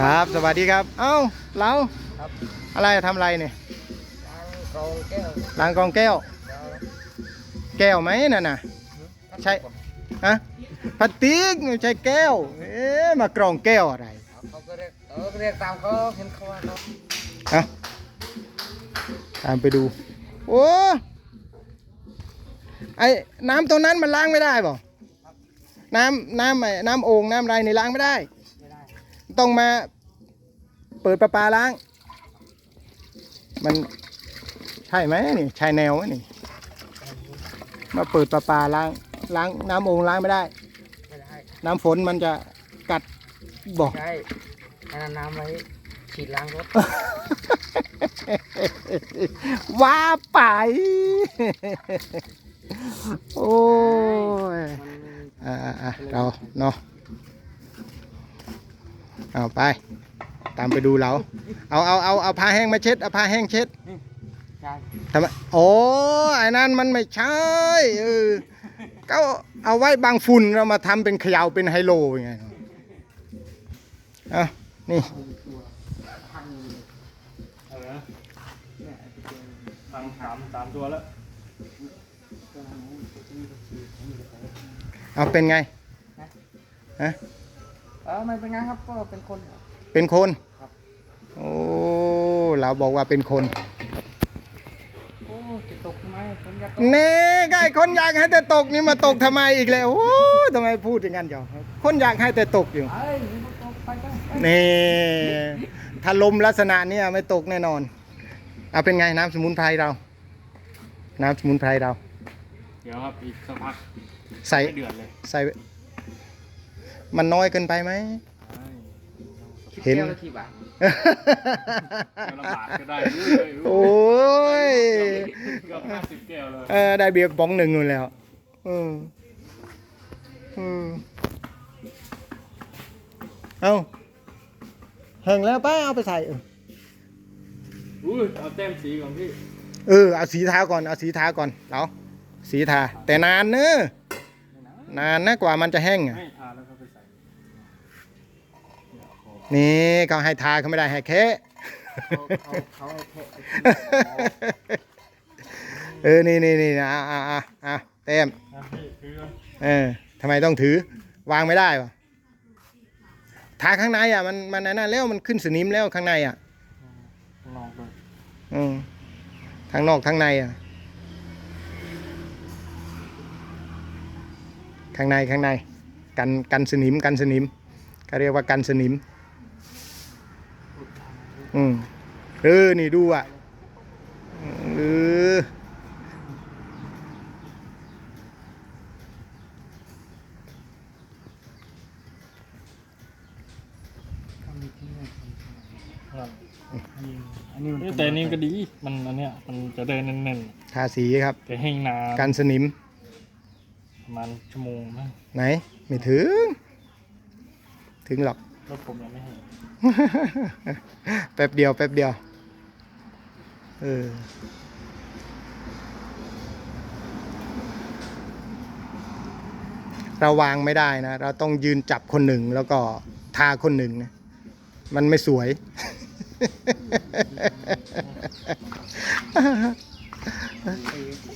ครับสวัสดีครับ เอ้าเราครับอะไรทำอะไรเนี่ยกองแก้วล้างกรองแก้ว แก้วไหมนั่นน่ะใช่ฮะพลาสติกไม่ใช่แก้ว เอ๊ะมากรองแก้วอะไรเขาก็เรียกเออเรียกตามเขาเห็นเขาว่าเขาเอาตามไปดู โอ้ไอ้น้ำตรงนั้นมันล้างไม่ได้บ่ น้ำน้ำไอ้น้ำโอ่งน้ำอะไรนี่ล้างไม่ได้ไม่ได้ ต้องมาเปิดประปาล้าง มันใช่ไหมนี่ใช่แนวไหมนี่ มาเปิดประปาล้างล้างน้ำโอ่งล้างไม่ได้ไม่ได้น้ำฝนมันจะกัดบอกใช่อันนั้นน้ำไว้ฉีดล้างรถว่าไป โอ้ยมันไม่มี อ่าอ่าเราเนาะเอาไป ตามไปดูเรา เอาเอาเอาเอาผ้าแห้งมาเช็ดเอาผ้าแห้งเช็ดใช่ทำไมโอ้ไอ้นั่นมันไม่ใช่เออก็เอาไว้บางฝุ่นเรามาทำเป็นเขยาวเป็นไฮโลยังไงเอานี่อะไรนะสามสามสามตัวแล้ว เอาเป็นไงเออไม่เป็นไงครับก็เป็นคนครับ เป็นคนครับ โอ้เราบอกว่าเป็นคน โอ้จะตกทำไมผมอยากเน่ไอ้คนอยากให้แต่ตกนี่มาตกทำไมอีกแล้วโอ้ทำไมพูดอย่างนั้นจ้ะคนอยากให้แต่ตกอยู่ เอ้ยนี่มันตกไปก็ไปนี่ถ้าลมลักษณะเนี้ยไม่ตกแน่นอน เอาเป็นไงน้ำสมุนไพรเรา น้ำสมุนไพรเรา เดี๋ยวครับอีกสักพัก ใส่ไม่เดือดเลยใส่ มันน้อยเกินไปไหมคิดเห็น แก้วละกี่บาทเดี๋ยวละบาทก็ได้ด้วยโอ้ยเกือบห้าสิบแก้วเลยเออได้เบียร์ป๋องหนึ่งนู่นแล้วอืมอืมเอาแห้งแล้วป้าเอาไปใส่เอออุ้ยเอาแต้มสีก่อนพี่ เออเอาสีทาก่อนเอาสีทาก่อนเราสีทาแต่นานเนอะ นานนะกว่ามันจะแห้งอะไม่ทาแล้วก็ไปใส่นี่เขาให้ทาเขาไม่ได้ให้แค่เขาเขาเขาให้แค่เออนี่นี่นี่อะอะอะอะเต็มอะพี่คือเออทำไมต้องถือวางไม่ได้ปะทาข้างในอะมันมันนั่นแล้วมันขึ้นสนิมแล้วข้างในอะลองดูอืมทั้งนอกทั้งในอะ ข้างในข้างในกันกันสนิมกันสนิมก็เรียกว่ากันสนิมอืมเออนี่ดูอะเอออันนี้มันเอ้ยแต่อันนี้ก็ดี มันอันเนี้ยมันจะได้แน่นทาสีครับๆแต่แห้งนานกันสนิม ประมาณชั่วโมงนะไหน ไม่ถึง ถึงหรอกรถผมยังไม่แห้งแป๊บเดียว แป๊บเดียว เออเราวางไม่ได้นะ เราต้องยืนจับคนหนึ่งแล้วก็ทาคนหนึ่งนะมันไม่สวยฝั่ง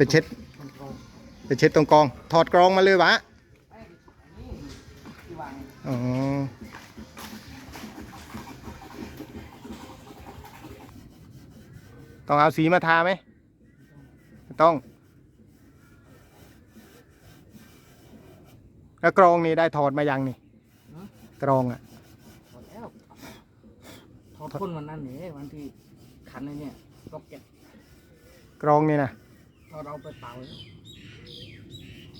ไปเช็ดคนโกงไปเช็ดตรงกอง ถอดกรองมาเลยวะที่วางอ๋อต้องเอาสีมาทาไหมไม่ต้อง แล้วกรองนี่ได้ถอดมายังนี่กรองอะถอดแล้วถอดพ่นวันนั้นเนี่ยวันที่ขันในเนี่ยล็อกเก็ตกรองนี่นะ เราเอาไปเป่าแล้ว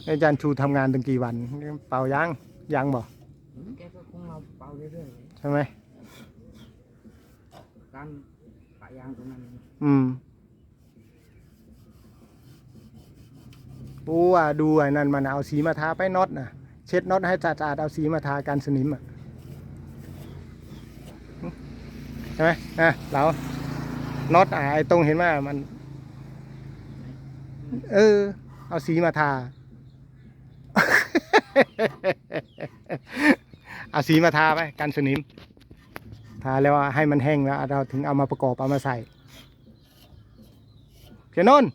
อาจารย์ชูทำงานตั้งกี่วัน เป่ายังยังบอกแกก็คงเราเป่าเรื่อยใช่ไหมๆการปะยางตรงนั้นอืมปูอะดูไอ้นั่นมันเอาสีมาทาไปน็อตนะเช็ดน็อตให้สะอาดๆเอาสีมาทากันสนิมอะใช่ไหมอะเราน็อตอะไอ้ตรงเห็นไหมมัน เออ เอาสีมาทา เอาสีมาทาไปกันสนิม ทาแล้วให้มันแห้งแล้ว เราถึงเอามาประกอบเอามาใส่เขียนนนท์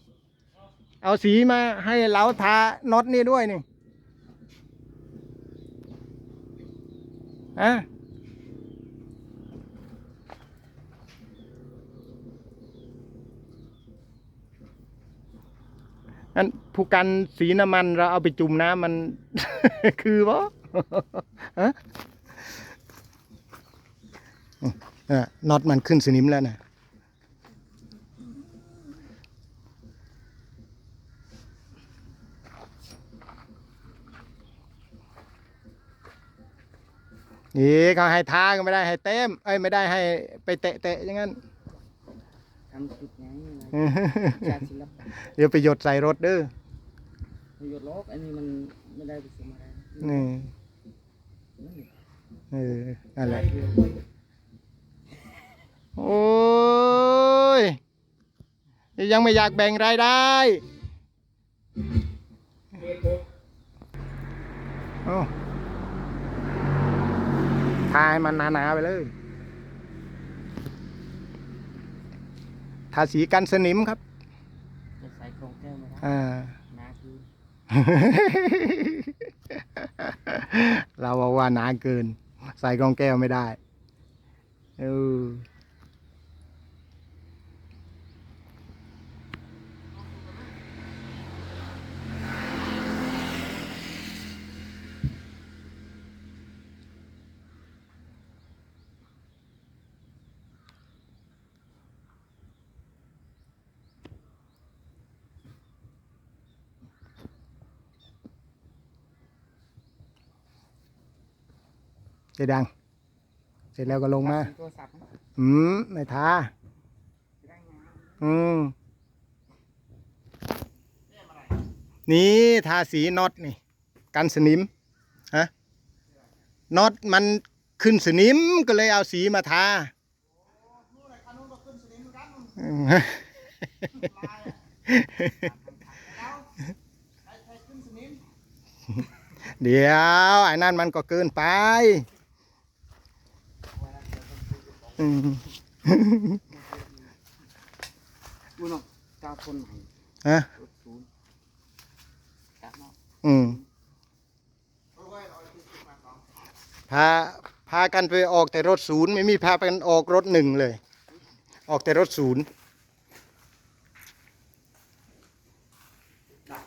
เอาสีมาให้เราทาน็อตนี่ด้วยนี่อะ อันผู้กันสีน้ำมันเราเอาไปจุ่มน้ำมัน คือปะฮะน็อตมันขึ้นสนิมแล้วนะนี่เขาให้ทาก็ไม่ได้ให้เต็มเอ้ยไม่ได้ให้ไปเตะเตะอย่างนั้นำจุดไงจากศิลปะเดี๋ยวไปหยดใส่รถเด้อประโยชน์โลกอันนี้มันไม่ได้ผสมอะไรนี่นั่นนี่เออนั่นแหละโอ้ยยังไม่อยากแบ่งรายได้โอ้ทาให้มันหนาๆไปเลย ทาสีกันสนิมครับจะใส่กรงแก้วไม่ได้อ่า นาคือ เราบอกว่าหนาเกิน ใส่กรองแก้วไม่ได้เออ เจะดัง เสร็จแล้วก็ลงมา โทรศัพท์นะอืมไม่ทาได้ไงอืมนี่ทาสีน็อตนี่ กันสนิมฮะน็อตมันขึ้นสนิมก็เลยเอาสีมาทาอืมเดี๋ยวไอ้นั่นมันก็เกินไปอืม บุญออกกาวคนไหนฮะรถศูนย์กาวเนาะอืมพาพากันไปออกแต่รถศูนย์ไม่มีพากันออกรถหนึ่งเลย ออกแต่รถศูนย์นะ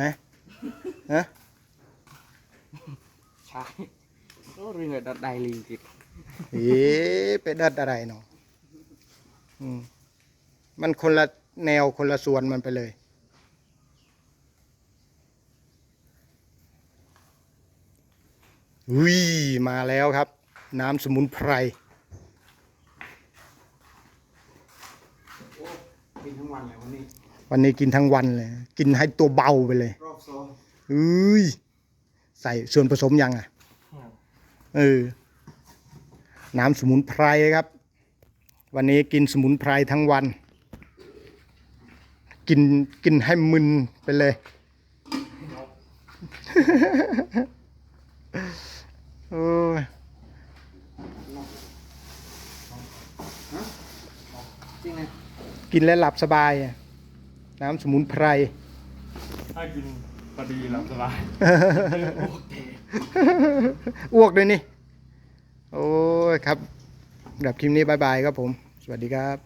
ฮะใช่โอ้เรือดัดไดลิงติดเอ๊ะไปเดิดอะไรเนาะอืมมันคนละแนวคนละส่วนมันไปเลย วิมาแล้วครับ น้ำสมุนไพรกินทั้งวันเลยวันนี้ วันนี้กินทั้งวันเลย กินให้ตัวเบาไปเลยรอบสองอุ้ยใส่ส่วนผสมยังอะเออน้ำสมุนไพรครับ วันนี้กินสมุนไพรทั้งวัน กินกินให้มึนไปเลย โอ้ยจริงนะกินแล้วหลับสบายอะ น้ำสมุนไพร ถ้ากินพอดีหลับสบายอ้วกเลยนี่ โอ้ยครับ แบบคลิปนี้บายบายครับผม สวัสดีครับ